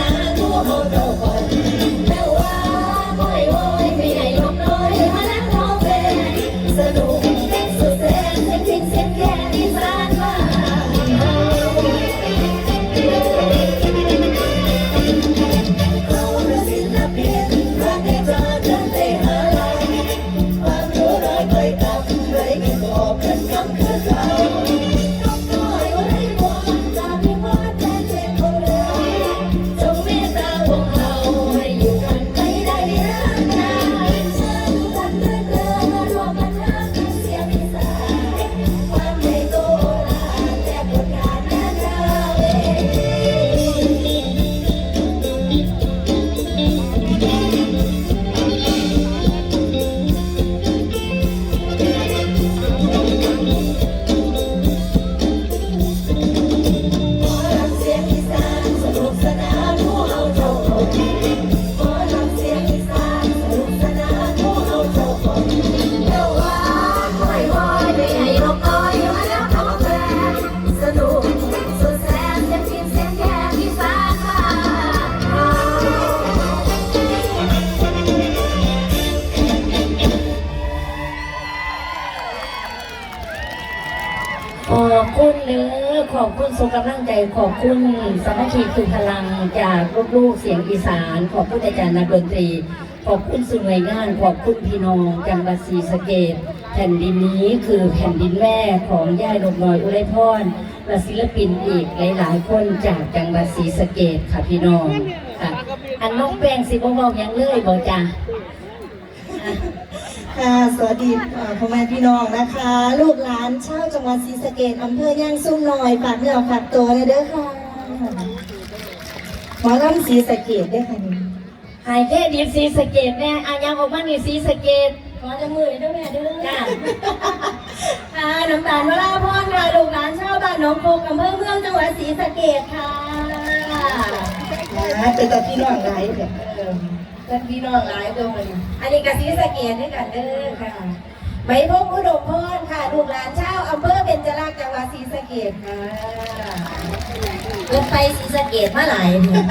Fernando Rodolfo อขอบคุณสุขกำลังใจขอบคุณสมัคคีคือพลังจากลูกๆเสียงอีสาน ขอบคุณอาจารย์นักดนตรี ขอบคุณสื่หน่วยงาน ขอบคุณพี่น้องจังหวัดศรีสะเกดแผ่นดินนี้คือแผ่นดินแม่ของย่าดกน้อยอุไรพรและศิลปินอีกหลายๆคนจากจังหวัดศรีสะเกดค่ะพี่น้องค่ะอันน้องแป้งสิบ่บอกยังเลยบอกจ้า ค่ะสวัสดีเอ่อพ่อแม่พี่น้องนะคะ ลูกหลานชาวจังหวัดศรีสะเกษอำเภอย่างซุ่มหน่อยฝากเนื้อฝากตัวเลยเด้อค่ะหมอลำศรีสะเกษเด้อค่ะนี่หายแค่ดีศรีสะเกดแน่อายังออกมานี่ศรีสะเกดขอจะมือเด้อแม่เด้อจ้าค่ะน้ำตาลวราพรค่ะลูกหลานชาวบ้านหนองโพกอำเภอเมืองจังหวัดศรีสะเกษค่ะเป็นตัวพี่น้องหลายเด้อ เป็นพี่น้องหลายเด้อมันอันนี้ก็ศรีสะเกษด้วยกันเด้อค่ะไหมพงอุดมพรค่ะลูกหลานชาวอำเภอเบญจรักษ์จังหวัดศรีสะเกษค่ะเพิ่นไปศรีสะเกษมาหลายเดือน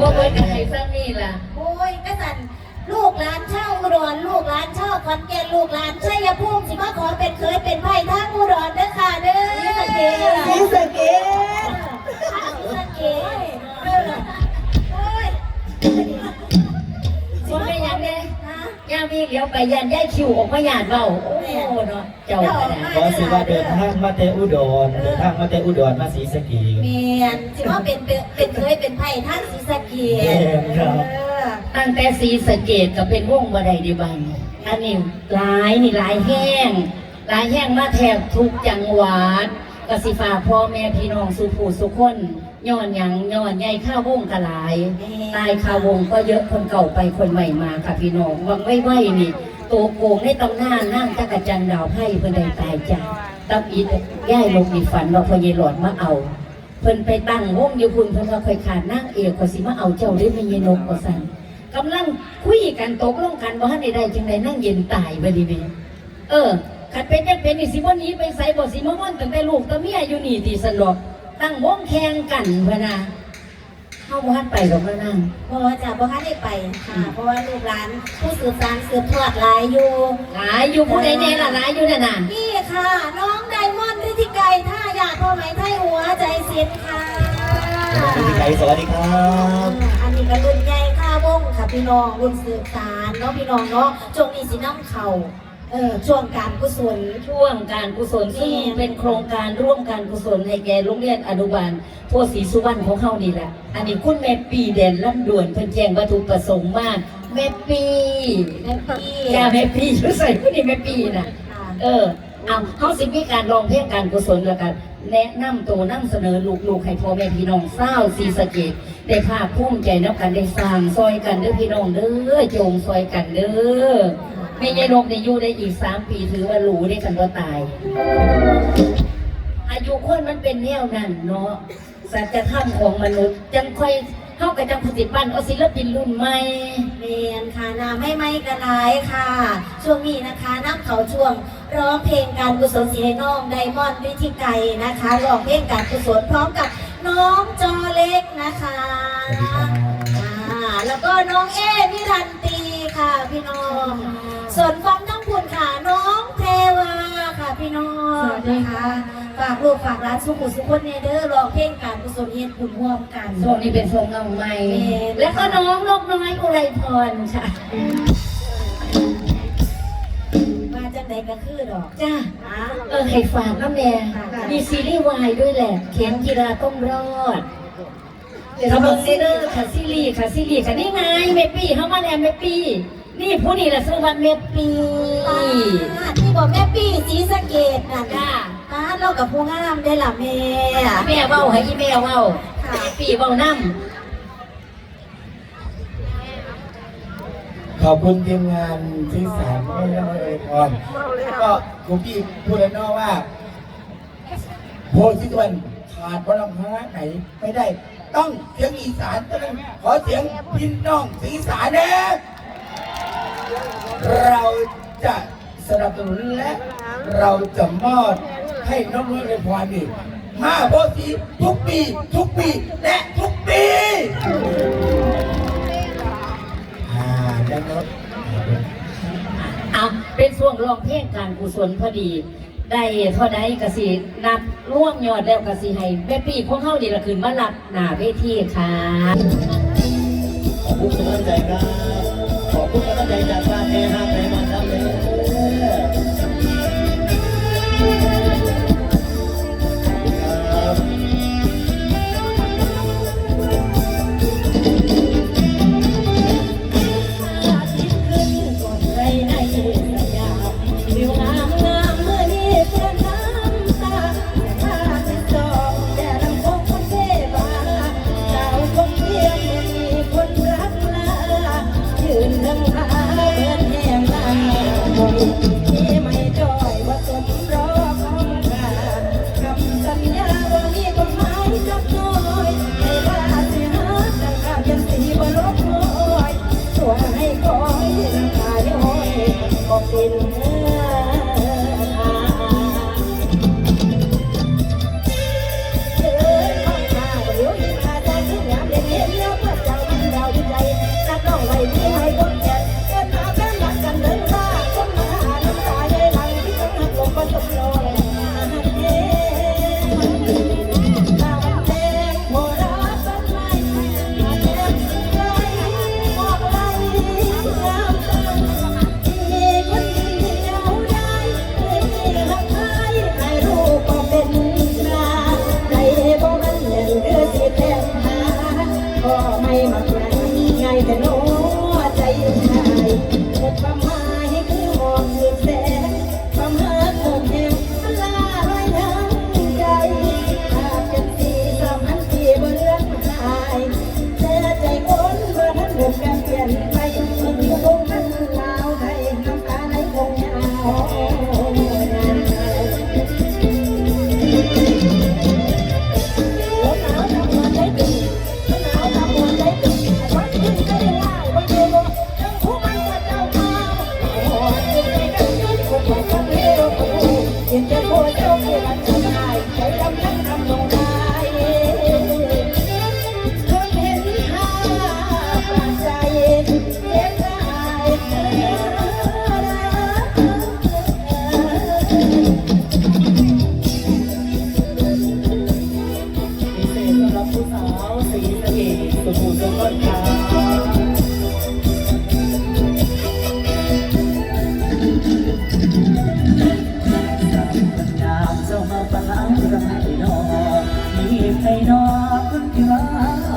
บ่เบิดกันให้ซ้ำนี่ล่ะโอ้ยกษันลูกหลานเช่าอุดรลูกหลานเช่าขอนแก่นลูกหลานชัยภูมิสิมาขอเป็นเคยเป็นไผ่ทางอุดรเด้อค่ะเด้อศรีสะเกษศรีสะเกษทางศรีสะเกษ เดี๋ยวไปยันย้ายคิวออกมาหยาดเว้าโอ้เนาะเจ้าก็ได้ขอสิว่าเดินทางมาแต่อุดรเดินทางมาแต่อุดรมาศรีสะเกษเมียนสิว่าเป็นเป็นเป็นเคยเป็นไผ่ทางศรีสะเกษแม่นครับเออตั้งแต่ศรีสะเกดก็เป็นวงบ่ได้เดีบันอันนี้หลายนี่หลายแห้งหลายแห้งมาแทบทุกจังหวัด ก็สิฝากพ่อแม่พี่น้องสุผู้สุคนย้อนหยังย้อนใหญ่ข้าววงกะหลายตายคาวงก็เยอะคนเก่าไปคนใหม่มาค่ะพี่น้องวังไม่ไหวนี่ตัวโกงในตำนานนั่งจักรจันทร์ดาวไพ่เพิ่นได้ตายจากตับอีทย่ายลงมีฝันว่าพอยายหลอดมาเอา เพิ่นไปตั้งวงอยู่พุ่นเพิ่นว่าค่อยขาดนั่งเอกก็สิมาเอาเจ้าได้ไม่ยายนกก็สั่นกำลังคุยกันตกลงกันว่าทันใดได้จังไดนั่งเย็นตายบ่ดีแม่เออ ขัดเป็นจังเป็นนี่สิบ่หนี้ไปไสบ่สิมาม่อนตั้งแต่ลูกตั้งเมียอยู่นี่ที่สนอกตั้งวงแข่งกันพะนะเฮาบ่ทันไปหรอกนะนั่งเพราะว่าจะบ่ทันได้ไปค่ะ เพราะว่าลูกหลานผู้สืบสานสืบทอดหลายอยู่หลายอยู่ผู้ใดแน่ล่ะหลายอยู่น่ะน่ะนี่ค่ะ น้องไดมอนด์ฤทธิไกรท่าอยากพ่อไหมไทยหัวใจเสียนค่ะพี่ไก่สวัสดีครับอันนี้ก็รุ่นใหญ่ค่าวงค่ะพี่น้องรุ่นสืบสารเนาะพี่น้องเนาะช่วงนี้สิน้ำเข่า เออช่วงการกุศลช่วงการกุศลซึ่งเป็นโครงการร่วมการกุศลให้แก่โรงเรียนอนุบาลโพธิ์ศรีสุวรรณของเฮานี่แหละอันนี้คุณแม่ปีแดนลำดวนเพิ่นแจ้งวัตถุประสงค์มากแม่ปีแม่พี่อย่าแม่ปีอยู่ใส่ผู้นี้แม่ปีน่ะค่ะเออเอาเขาสิมีการร้องเพลงการกุศลแล้วกันแนะนำตัวนํเสนอลูกๆให้พ่อแม่พี่น้องเศร้าวสีสะเกดได้ภาคภูมิใจนับกันได้สร้างซอยกันเด้อพี่น้องเด้อโจงซอยกันเด้อ แม่ยายนกได้อยู่ได้อีกสามปีถือว่าหรูได้กันก็ตาย อายุคนมันเป็นแนวนั้นเนาะสัจธรรมของมนุษย์จังค่อยเข้ากับจังปฏิบัติเอาศิลปินรุ่นใหม่เรียนค่ะน้ำให้ไม่กระไรค่ะ ช่วงนี้นะคะน้ำเขาช่วงร้องเพลงการกุศลสีให้น้องไดมอนด์ฤทธิไกรนะคะร้องเพลงการกุศลพร้อมกับน้องจอเล็กนะคะอ่าแล้วก็น้องเอนิรันตีค่ะพี่น้อง ส่วนฟังทั้งคุณค่ะน้องเทวาค่ะพี่น้องนะคะฝากลูกฝากร้านสุขุสุขคนเนเดอร์ร้องเพลงการกุศลเฮ็ดบุญร่วมกันช่วงนี้เป็นช่วงเงาใหม่ แล้วก็น้องนกน้อยอุไรพรค่ะมาจังใดก็คือดอกจ้าอ่าเออให้ฝากน้ำแน่มีซีรีส์วายด้วยแหละเข็มกีฬาต้องรอดเขาบอกซีเดอร์ค่ะซีรีส์ค่ะซีรีส์ค่ะนี่ไงเมปี้เขามาแล้วเมปี้ นี่ผู้นี่แหละซื้อวันเมปีที่บอกแม่ปีสีสะเกดน่ะค่ะป้าเรากับผู้งามได้ล่ะแม่แม่เว้าให้อีแม่เว้าปีเว้านึ่งขอบคุณทีมงานที่สามไม่ได้มาเลยพรก็คุณพี่พูดแล้วนอว่า โพสิทวันขาดพลังพระไหนไม่ได้ ต้องเสียงอีสานต้องขอเสียงพี่น้องสีสานเด้ เราจะสนับสนุนและเราจะมอบให้น้องเมืองในพรนี่ห้าโบสีทุกปีทุกปีและทุกปีอ่าแล้วก็อะเป็นช่วงร้องเพลงการกุศลพอดี ได้เท่าใดกสีนับร่วงยอดแล้วกสีให้แม่ปีพวกเข้าดีละคืนมาหลับหน้าเวทีค่ะขอบคุณกำลังใจครับ ทุกคนต้องใจจากบ้านเฮฮาไปมันทำเล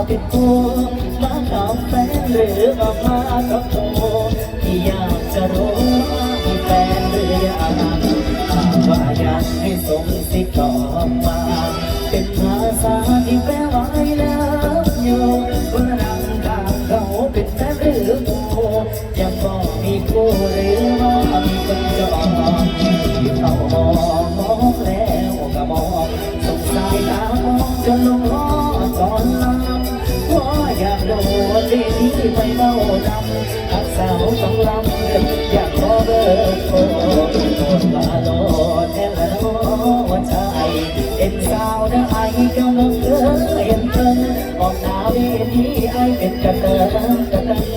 ติดตัมาทำแฟนหรือมามากับตัที่อยากจะรู้ว่ามีแฟนหรืออะไรว่าอยากให้ส่งสิตอบมาเป็นภาษาที่แปลไว้เล้วอยู่คนนั่งข้างเขาเป็นแฟนหรือโมย่าบอกมีคู่หรือ อยากขอเบอร์โทรโทรมาโลดแน่ละน้องใจเอ็นสาวนะไอ้กำลังเธอเห็นเธอออกหน้าวเย็นนี้ไอ้เป็นกระเตอร์กระเตอร์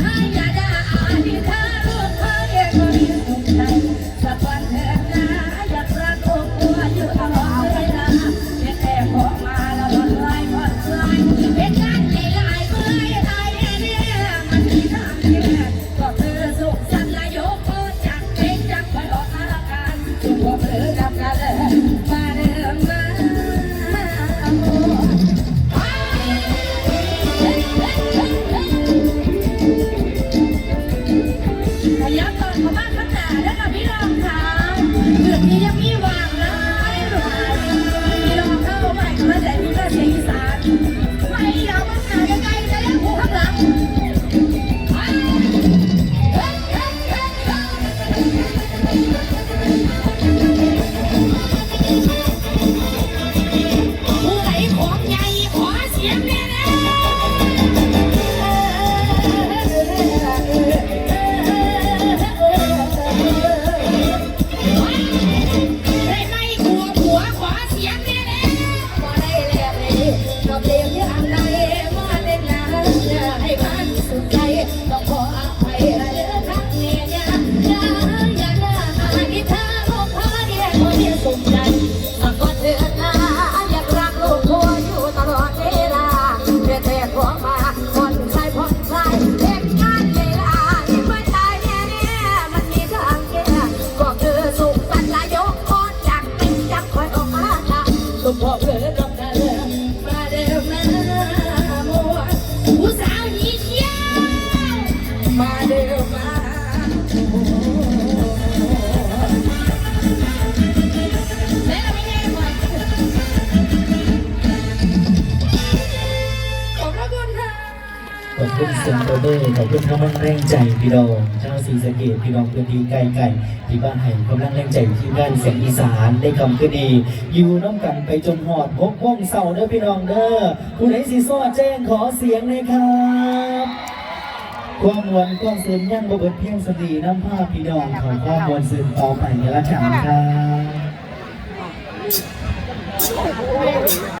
high. ขอบคุณเซนโตเดอร์ขอบคุณข้ามันแรงใจพี่ดองชาวสีสะเกดพี่ดองเพื้นทีไกลไก่ที่บ้านไห่กำลังแรงใจที่บ้านเสียงอีสานได้คำขึ้ดีอยู่น้ำกันไปจนหอดพบพ้องเสาเด้อพี่ดองเด้อคุณใดสีซ้อแจ้งขอเสียงเลยครับความวนความเสื่อมย่างบเบิดเพียงสตีน้ำผ้าพี่ดองของความวนสื่อต่อไปกัละกันครับ